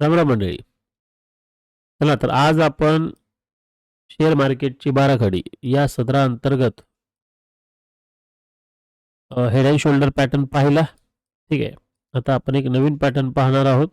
रामराम मंडळी चला तर आज आपण शेअर मार्केटची बाराखडी या सदराअंतर्गत हेड अँड शोल्डर पॅटर्न पाहिला. ठीक आहे. आता आपण एक नवीन पॅटर्न पाहणार आहोत.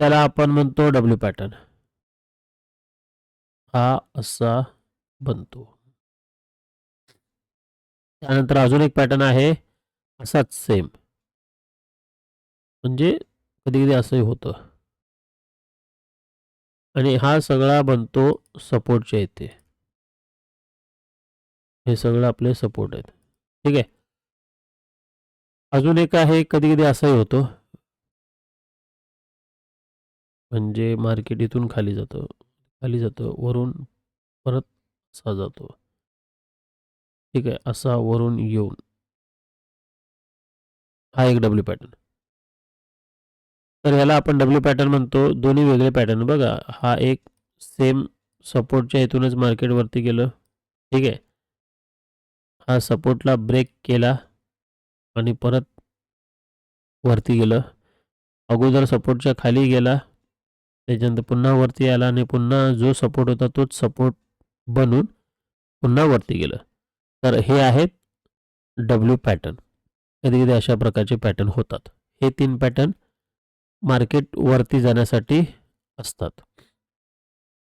त्याला आपण म्हणतो डब्ल्यू पॅटर्न हा असा बनतो. त्यानंतर अजून एक पॅटर्न आहे. असाच सेम म्हणजे कधी कधी असंही होतं. आणि हा सगळा बनतो सपोर्टच्या इथे. हे सगळं आपले सपोर्ट आहेत. ठीक आहे? अजून एक आहे कधी कधी असंही होतं. म्हणजे मार्केट इथून खाली जातं. खाली जातं वरून परत असा जातो. ठीक आहे? असा वरून येऊन. हा एक डब्ल्यू पॅटर्न तर ह्याला आपण डब्ल्यू पॅटर्न म्हणतो. दोन्ही वेगळे पॅटर्न बघा हा एक सेम सपोर्टच्या इथूनच मार्केटवरती गेलं. ठीक आहे? हा सपोर्टला ब्रेक केला आणि परत वरती गेलं. अगोदर सपोर्टच्या खाली गेला. त्याच्यानंतर पुन्हा वरती आला आणि पुन्हा जो सपोर्ट होता तोच सपोर्ट बनून पुन्हा वरती गेलं. तर हे आहेत डब्ल्यू पॅटर्न कधी कधी अशा प्रकारचे पॅटर्न होतात. हे तीन पॅटर्न मार्केट वरती जाण्यासाठी असतात.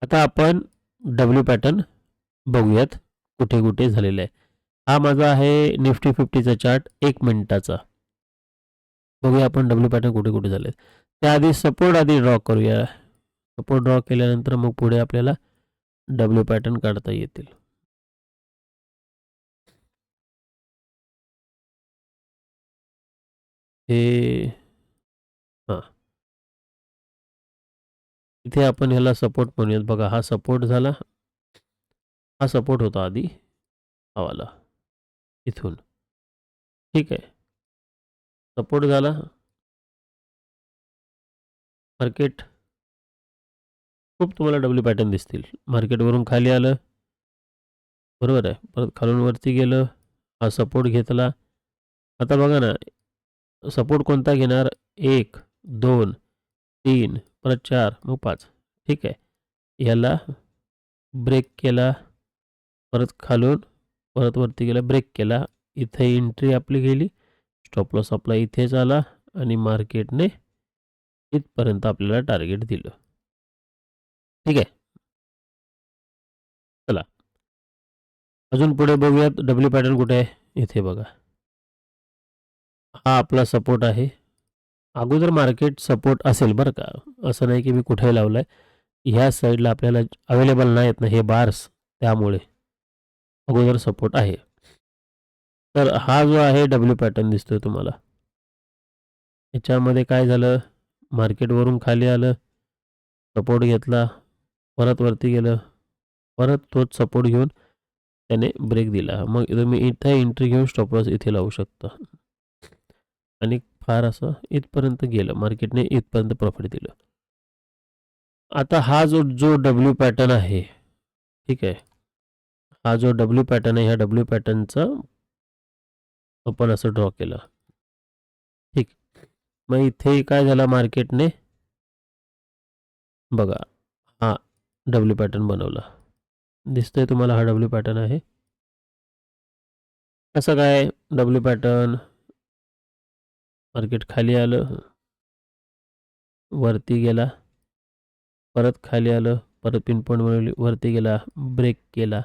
आता आपण डब्ल्यू पॅटर्न बघूयात कुठे कुठे झालेला आहे. हा माझा आहे निफ्टी फिफ्टीचा चार्ट एक मिनिटाचा. बघूया आपण डब्ल्यू पॅटर्न कुठे कुठे झाले त्याआधी सपोर्ट आधी ड्रॉ करूया. सपोर्ट ड्रॉ केल्यानंतर मग पुढे आपल्याला डब्ल्यू पॅटर्न काढता येतील. हे हां. इथे आपण ह्याला सपोर्ट म्हणूयात. बघा हा सपोर्ट झाला. हा सपोर्ट होता आधी. आवाला. इथून. ठीक आहे. सपोर्ट झाला. मार्केट खूप तुम्हाला डब्ल्यू पॅटर्न दिसतील. मार्केटवरून खाली आलं. बरोबर आहे. परत खालून वरती गेलं. हा सपोर्ट घेतला. आता बघा ना. सपोर्ट कोणता घेणार? एक दोन. तीन परत चार मग पाच. ठीक आहे. याला ब्रेक केला परत खालून परत वरती गेला ब्रेक केला. इथे एंट्री आपली गेली. स्टॉप लॉस आपला इथेच आला आणि मार्केटने इथपर्यंत आपल्याला टार्गेट दिलं. ठीक आहे. चला. अजून पुढे बघूयात. डब्ल्यू पॅटर्न कुठे आहे? इथे बघा. हा आपला सपोर्ट आहे. अगोदर मार्केट सपोर्ट असेल बरं का. असं नाही की मी कुठे लावलं आहे ह्या साईडला आपल्याला अवेलेबल नाहीत ना हे बार्स त्यामुळे अगोदर सपोर्ट आहे. तर हा जो आहे डब्ल्यू पॅटर्न दिसतोय तुम्हाला. याच्यामध्ये काय झालं? मार्केटवरून खाली आलं सपोर्ट घेतला परत वरती गेलं परत तोच सपोर्ट घेऊन त्याने ब्रेक दिला. मग तुम्ही इथे एंट्री घेऊन स्टॉप लॉस इथे लावू शकता. आणि फार असं इथपर्यंत गेलं. मार्केटने इथपर्यंत प्रॉफिट दिलं. आता हा जो जो डब्ल्यू पॅटर्न आहे ठीक आहे. हा जो डब्ल्यू पॅटर्न आहे ह्या डब्ल्यू पॅटर्नचं आपण असं ड्रॉ केलं. ठीक. मग इथे काय झालं मार्केटने? बघा हा डब्ल्यू पॅटर्न बनवला. दिसतंय तुम्हाला हा डब्ल्यू पॅटर्न आहे? कसं काय डब्ल्यू पॅटर्न मार्केट खाली आलं वरती गेला परत खाली आलं परत पिनपॉईंट बनवली वरती गेला ब्रेक केला.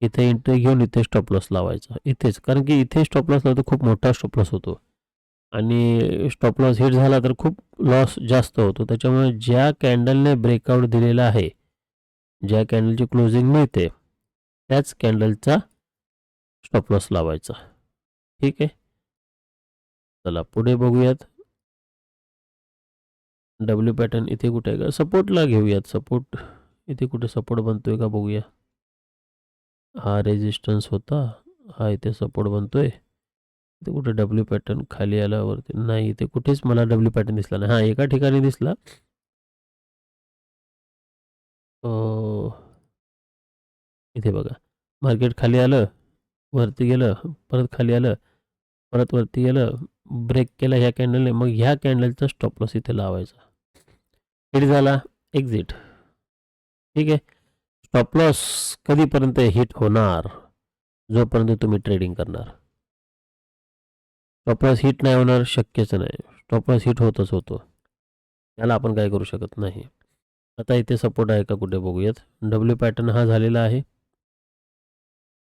इथे एंट्री घेऊन इथे स्टॉप लॉस लावायचा. इथेच. कारण की इथे स्टॉप लॉस लावतो खूप मोठा स्टॉप लॉस होतो. आणि स्टॉप लॉस हिट झाला तर खूप लॉस जास्त होतो. त्याच्यामुळे ज्या कॅन्डलने ब्रेकआउट दिलेला आहे ज्या कॅन्डलची क्लोजिंग मिळते त्याच कॅन्डलचा स्टॉप लॉस लावायचा. ठीक आहे? चला पुढे बघूयात. डब्ल्यू पॅटर्न इथे कुठे आहे का? सपोर्टला घेऊयात. सपोर्ट इथे कुठे सपोर्ट बनतोय का बघूया. हा रेजिस्टन्स होता. हा इथे सपोर्ट बनतोय. इथे कुठे डब्ल्यू पॅटर्न खाली आल्यावरती? नाही इथे कुठेच मला डब्ल्यू पॅटर्न दिसला नाही. हा एका ठिकाणी दिसला. इथे बघा. मार्केट खाली आलं वरती गेलं परत खाली आलं परत वरती गेलं ब्रेक केला ह्या कॅन्डलने मग ह्या कॅन्डलचा स्टॉप लॉस इथे लावायचा. हिट झाला एक्झिट ठीक आहे? स्टॉप लॉस कधीपर्यंत हिट होणार? जोपर्यंत तुम्ही ट्रेडिंग करणार. स्टॉप लॉस हिट नाही होणार शक्यच नाही. स्टॉप लॉस हिट होतच होतो. याला आपण काय करू शकत नाही. आता इथे सपोर्ट आहे का कुठे बघूयात. डब्ल्यू पॅटर्न हा झालेला आहे.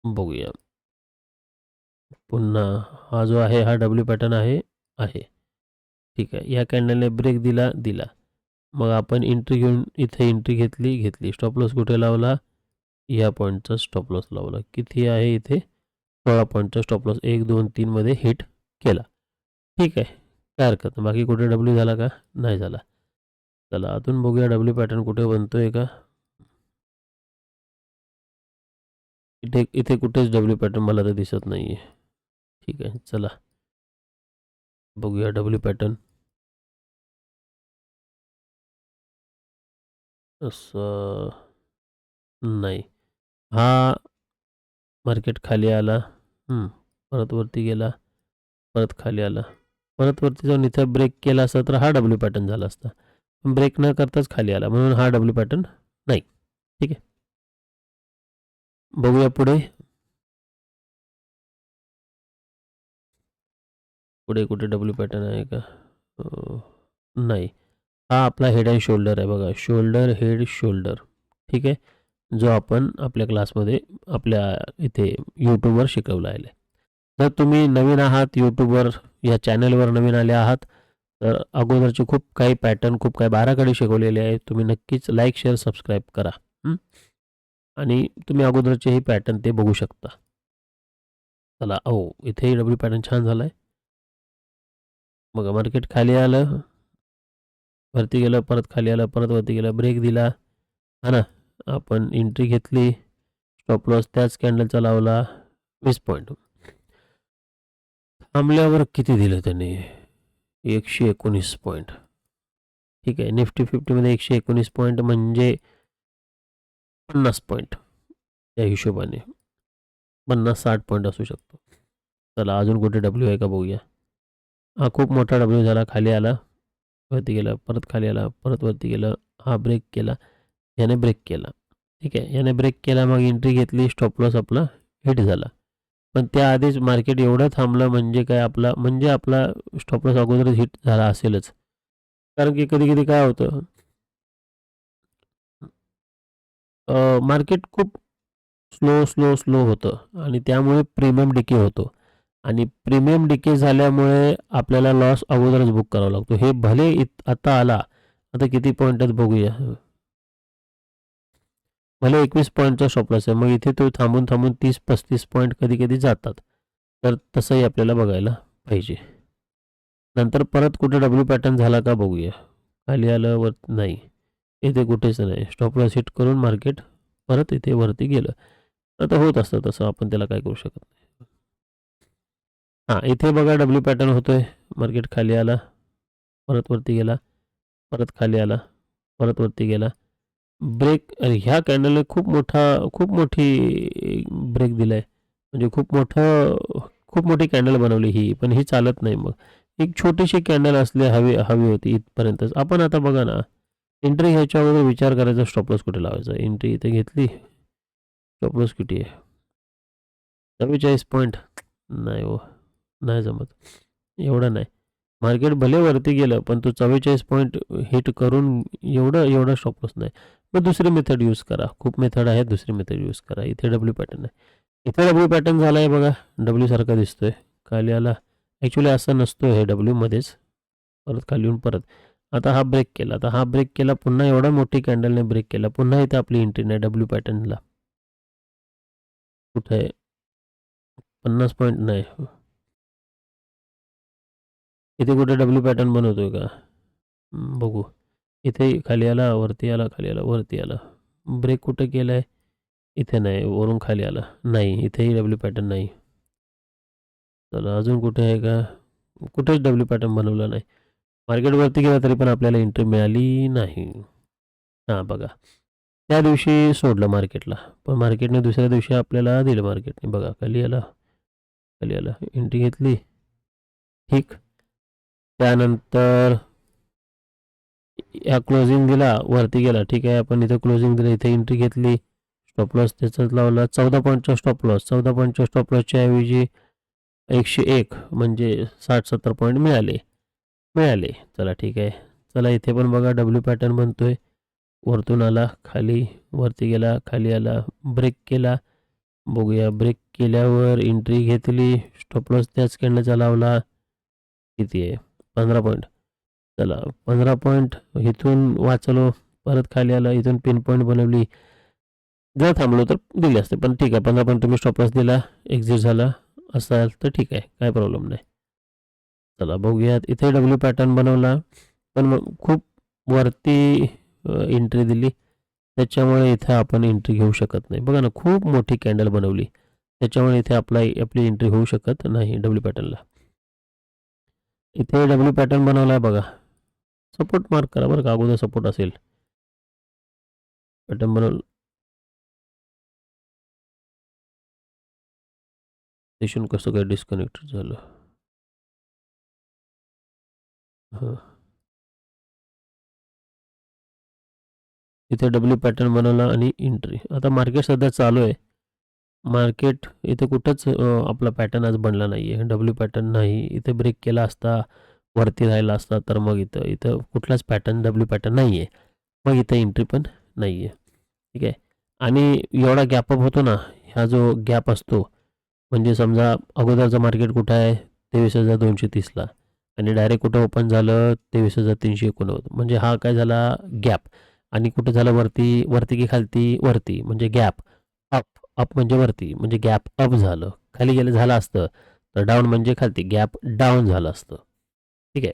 बघूया. पुन्हा हा जो आहे हा डब्ल्यू पॅटर्न आहे आहे. ठीक आहे. या कॅन्डलने ब्रेक दिला दिला. मग आपण एंट्री घेऊन इथे एंट्री घेतली घेतली. स्टॉप लॉस कुठे लावला? या पॉईंटचा स्टॉप लॉस लावला. किती आहे इथे? सोळा पॉईंटचा स्टॉप लॉस एक दोन तीनमध्ये हिट केला. ठीक आहे. काय हरकत बाकी कुठे डब्ल्यू झाला का? नाही झाला. चला अजून बघूया डब्ल्यू पॅटर्न कुठे बनतोय का? इथे इथे कुठेच डब्ल्यू पॅटर्न मला तर दिसत नाही आहे ठीक आहे चला. बघूया डब्ल्यू पॅटर्न असं. नाही. हा मार्केट खाली आला. परत वरती गेला. परत खाली आला. परत वरती जाऊन इथं ब्रेक केला असता तर हा डब्ल्यू पॅटर्न झाला असता. ब्रेक न करताच खाली आला. म्हणून हा डब्ल्यू पॅटर्न नाही. ठीक आहे. बघूया पुढे. पुढे कुठे डब्ल्यू पॅटर्न आहे का? नाही. हा आपला हेड अँड शोल्डर आहे बघा. शोल्डर हेड शोल्डर ठीक आहे? जो आपण आपल्या क्लासमध्ये आपल्या इथे यूट्यूबवर शिकवला आहे. जर तुम्ही नवीन आहात यूट्यूबवर या चॅनलवर नवीन आले आहात तर अगोदरचे खूप काही पॅटर्न खूप काही बाराकडे शिकवलेले आहे तुम्ही नक्कीच लाईक शेअर सबस्क्राईब करा. आणि तुम्ही अगोदरचेही पॅटर्न ते बघू शकता. चला ओ इथेही डब्ल्यू पॅटर्न छान झाला आहे बघा मार्केट खाली आलं. वरती गेलं परत खाली आलं परत वरती गेलं. ब्रेक दिला. हा ना? आपण एंट्री घेतली. स्टॉप लॉस त्याच कॅन्डलचा लावला. वीस पॉईंट थांबल्यावर किती दिलं त्यांनी? एकशे एकोणीस पॉईंट ठीक आहे. निफ्टी फिफ्टीमध्ये एकशे एकोणीस पॉईंट म्हणजे पन्नास पॉईंट त्या हिशोबाने. पन्नास साठ पॉईंट असू शकतो. चला अजून कुठे डब्ल्यू आहे का बघूया. हा खूप मोठा डब्ल्यू झाला खाली आला वरती गेला परत खाली आला परत वरती गेलं हा ब्रेक केला याने ब्रेक केला. ठीक आहे याने ब्रेक केला मग एंट्री घेतली स्टॉप लॉस आपला हिट झाला. पण त्याआधीच मार्केट एवढं थांबलं म्हणजे काय आपला म्हणजे आपला स्टॉप लॉस अगोदरच हिट झाला असेलच. कारण की कधी कधी काय होतं मार्केट खूप स्लो स्लो स्लो होतं आणि त्यामुळे प्रीमियम डिके होतो. आणि प्रीमियम डिके झाल्यामुळे आपल्याला लॉस अगोदरच बुक करावा लागतो. हे भले इत आता आला आता किती पॉईंट आहेत बघूया. भले एकवीस पॉईंटचा स्टॉप लॉस आहे मग इथे तो थांबून थांबून तीस पस्तीस पॉईंट कधी कधी जातात. तर तसंही आपल्याला बघायला पाहिजे. नंतर परत कुठे डब्ल्यू पॅटर्न झाला का बघूया. खाली आलं वर नाही. इथे कुठेच नाही. स्टॉप लॉस हिट करून मार्केट परत इथे वरती गेलं. आता होत असतं तसं. आपण त्याला काय करू शकत नाही. हां इथे बघा डब्ल्यू पॅटर्न होतोय. मार्केट खाली आला परत वरती गेला परत खाली आला परत वरती गेला. ब्रेक ह्या कॅन्डलने खूप मोठा खूप मोठी ब्रेक दिलाय. म्हणजे खूप मोठं खूप मोठी कॅन्डल बनवली ही पण ही चालत नाही मग. एक छोटीशी कॅन्डल असली हवी हवी होती इथपर्यंतच. आपण आता बघा ना एंट्री घ्यायच्या अगोदर विचार करायचा स्टॉपलॉस कुठे लावायचा? एंट्री इथे घेतली स्टॉपलॉस किती आहे? चव्वेचाळीस पॉईंट नाही हो. नाही जमत. एवढं नाही. मार्केट भले वरती गेलं पण तू चव्वेचाळीस पॉईंट हिट करून एवढं एवढं स्टॉपलॉस नाही. मग दुसरी मेथड यूज करा. खूप मेथड आहे दुसरी मेथड यूज करा. इथे डब्ल्यू पॅटर्न आहे. इथे डब्ल्यू पॅटर्न झाला आहे बघा. डब्ल्यू सारखा दिसतोय. खाली आला. ॲक्च्युली असं नसतो हे डब्ल्यूमध्येच परत खाली येऊन परत. आता हा ब्रेक केला. आता हा ब्रेक केला. पुन्हा एवढा मोठी कॅन्डलने ब्रेक केला. पुन्हा इथे आपली एंट्री नाही. डब्ल्यू पॅटर्नला कुठे? आहे पन्नास पॉईंट नाही. इथे कुठे डब्ल्यू पॅटर्न बनवतोय का? बघू. इथे खाली आला वरती आला खाली आला वरती आला. ब्रेक कुठं केला आहे इथे नाही वरून खाली आला. नाही इथेही डब्ल्यू पॅटर्न नाही. चला अजून कुठे आहे का? कुठेच डब्ल्यू पॅटर्न बनवला नाही. मार्केटवरती गेला तरी पण आपल्याला एंट्री मिळाली नाही. हां बघा. त्या दिवशी सोडलं मार्केटला पण मार्केटने दुसऱ्या दिवशी आपल्याला दिलं मार्केटने बघा खाली आला. खाली आला. एंट्री घेतली. ठीक. त्यानंतर या क्लोजिंग दिला वरती गेला. ठीक आहे आपण इथे क्लोजिंग दिलं इथे एंट्री घेतली. स्टॉप लॉस त्याचाच लावला. चौदा पॉईंटचा स्टॉप लॉस चौदा पॉईंटच्या स्टॉप लॉसच्या ऐवजी एकशे एक म्हणजे साठ सत्तर पॉईंट मिळाले. मिळाले. चला ठीक आहे. चला इथे पण बघा डब्ल्यू पॅटर्न बनतोय. वरतून आला खाली वरती गेला खाली आला ब्रेक केला. बघूया ब्रेक केल्यावर एंट्री घेतली. स्टॉप लॉस त्याच कॅन्डलचा लावला. किती आहे? पंधरा पॉईंट चला पंधरा पॉईंट इथून वाचलो परत खाली आला इथून पिन पॉईंट बनवली. जर थांबलो तर दिले असते पण ठीक आहे पंधरा पॉईंट तुम्ही स्टॉपलॉस दिला एक्झिट झाला असाल तर ठीक आहे काय प्रॉब्लेम नाही. चला बघूयात. इथे डब्ल्यू पॅटर्न बनवला पण मग खूप वरती एंट्री दिली. त्याच्यामुळे इथे आपण एंट्री घेऊ शकत नाही. बघा ना खूप मोठी कॅन्डल बनवली. त्याच्यामुळे इथे आपला आपली एंट्री होऊ शकत नाही डब्ल्यू पॅटर्नला इथे डब्ल्यू पॅटर्न बनवला आहे बघा. सपोर्ट मार्क करा बरं का अगोदर सपोर्ट असेल. पॅटर्न बनवलं सेशन कसं काय डिस्कनेक्ट झालं? हां. इथे डब्ल्यू पॅटर्न बनवला आणि एंट्री आता मार्केट सध्या चालू आहे. मार्केट इथे कुठंच आपला पॅटर्न आज बनला नाही आहे डब्ल्यू पॅटर्न नाही. इथे ब्रेक केला असता वरती राहिला असता तर मग इथं इथं कुठलाच पॅटर्न डब्ल्यू पॅटर्न नाही आहे मग इथं एंट्री पण नाही आहे ठीक आहे? आणि एवढा गॅपअप होतो ना ह्या जो गॅप असतो म्हणजे समजा अगोदरचं मार्केट कुठं आहे? तेवीस हजार दोनशे तीसला आणि डायरेक्ट कुठं ओपन झालं? तेवीस हजार तीनशे एकोणनव्वद. म्हणजे हा काय झाला? गॅप आणि कुठं झालं? वरती वरती की खालती? वरती. म्हणजे गॅप अप अप म्हणजे वरती म्हणजे गॅप अप झालं. खाली गेलं झालं असतं. तर डाऊन म्हणजे खालती गॅप डाऊन झालं असतं. ठीक आहे?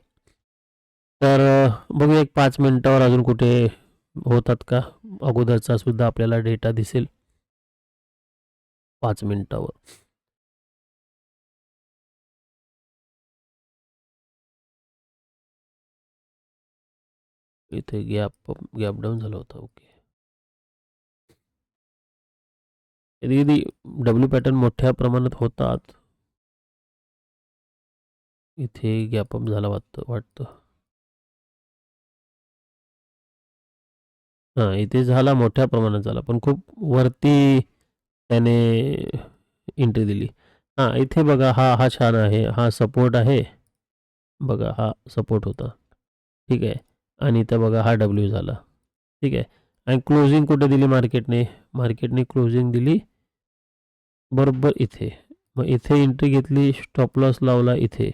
तर अं, बघूया एक पाच मिनटावर अजून कुठे होतात का? अगोदरचा सुद्धा आपल्याला डेटा दिसेल. पाच मिनटावर. इथे गॅप गॅप डाऊन झाला होता. ओके कधी कधी डब्ल्यू पॅटर्न मोठ्या प्रमाणात होतात इथे गॅपअप झाला वाटतं वाटतं. हां इथे झाला मोठ्या प्रमाणात झाला पण खूप वरती त्याने एंट्री दिली. हां इथे बघा हा हा छान आहे हा सपोर्ट आहे. बघा हा सपोर्ट होता. ठीक आहे. आणि इथं बघा हा डब्ल्यू झाला. ठीक आहे. आणि क्लोजिंग कुठे दिली मार्केटने मार्केटने क्लोजिंग दिली. बरोबर इथे. मग इथे एंट्री घेतली स्टॉप लॉस लावला इथे.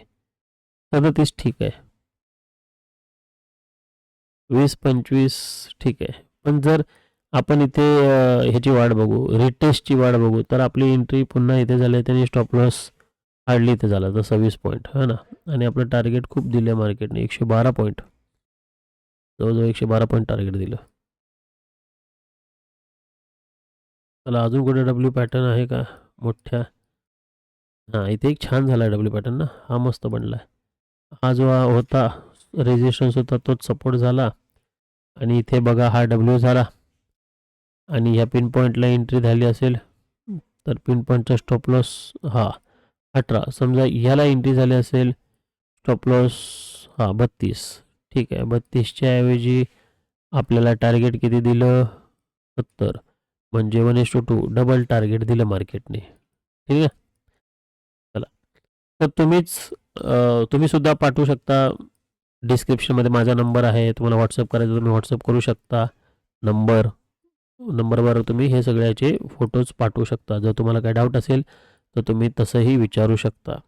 सदतीस ठीक आहे. वीस पंचवीस ठीक आहे. पण जर आपण इथे ह्याची वाढ बघू रिटेस्टची वाढ बघू तर आपली एंट्री पुन्हा इथे झाली त्याने स्टॉप लॉस हार्डली इथे झाला तर सव्वीस पॉईंट है ना? आणि आपलं टार्गेट खूप दिलं आहे मार्केटने एकशे बारा पॉईंट जवळजवळ एकशे बारा पॉईंट टार्गेट दिलं. चला अजून कुठे डब्ल्यू पॅटर्न आहे का? मोठ्या. हां इथे एक छान झाला आहे डब्ल्यू पॅटर्न ना. हा मस्त बनला. आहे हा जो होता रेजिस्टन्स होता तोच सपोर्ट झाला. आणि इथे बघा हा डब्ल्यू झाला. आणि ह्या पिन पॉईंटला एंट्री झाली असेल तर पिन पॉईंटचा स्टॉप लॉस हा अठरा. समजा ह्याला एंट्री झाली असेल स्टॉप लॉस हा बत्तीस. ठीक आहे बत्तीसच्या ऐवजी आपल्याला टार्गेट किती दिलं? सत्तर. म्हणजे one is to two double target दिलं मार्केटने ठीक आहे? चला. तर तुम्हीच तुम्ही सुद्धा पाठवू शकता डिस्क्रिप्शनमध्ये माझा नंबर आहे. तुम्हाला व्हॉट्सअप करायचं तुम्ही व्हॉट्सअप करू शकता. नंबर नंबरवर तुम्ही हे सगळ्याचे फोटोज पाठवू शकता. जर तुम्हाला काही डाऊट असेल तर तुम्ही तसंही विचारू शकता.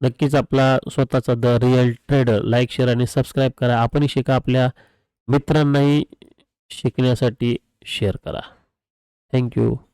नक्कीच आपला स्वतःचा the real trader like share आणि सबस्क्राईब करा. आपणही शिका आपल्या मित्रांनाही शिकण्यासाठी शेअर करा. Thank you.